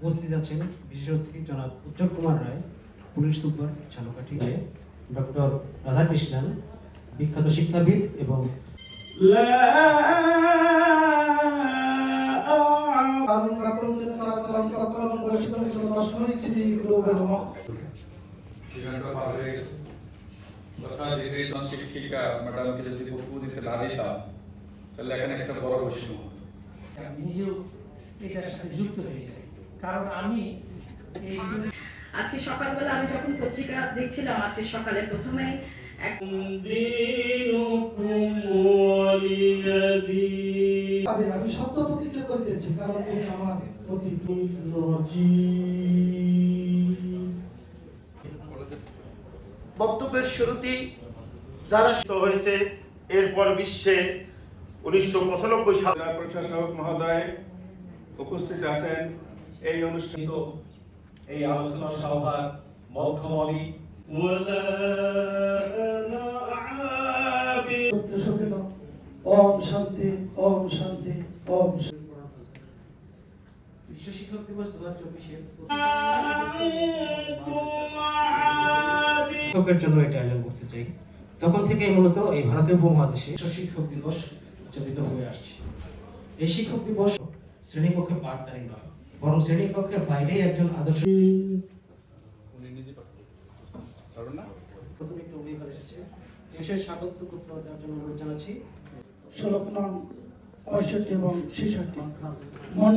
উপস্থিত আছেন বিশেষ অতিথি জনাব Ujjal Kumar Roy police super Jhalokati doctor Radhakrishnan বিখ্যাত শিক্ষাবিদ এবং তাহলে এখানে একটা বড় বৈষম্য নিজেও যুক্ত হয়ে কারণ আমি আজকে সকালবেলা আমি যখন পত্রিকা দেখছিলাম আজকে সকালে প্রথমে আমি আমি সত্য প্রতিজ্ঞা করিতেছি কারণ এই আমার প্রতি বক্তব্যের শুরুতেই যারা শুরু হয়েছে এরপর বিশ্বে উনিশশো পঁচানব্বই সাল জেলা প্রশাসক মহোদয় উপস্থিত আছেন। এই অনুষ্ঠান এই আলোচনা সভার মধ্যমণি সত্য ওম শান্তি ওম শান্তি ওম বিশ্ব শিক্ষক দিবস দু হাজার চব্বিশে জন্য এটা আয়োজন করতে চাই। তখন থেকে মূলত এই ভারতীয় উপমহাদেশে বিশ্ব শিক্ষক দিবস উদযাপিত হয়ে আসছে। এই শিক্ষক দিবস শ্রেণীকক্ষে পাঠদানি নয় বরং শ্রেণীকক্ষের বাইরে একজন আদর্শ উনি নিজে পারতেন। পারবেন না? প্রথমে একটি এসেছে। স্বাগত দেওয়ার জন্য অনুরোধ জানাচ্ছি। ষোলো পঁয়ষট্টি এবং ছেষট্টি। মন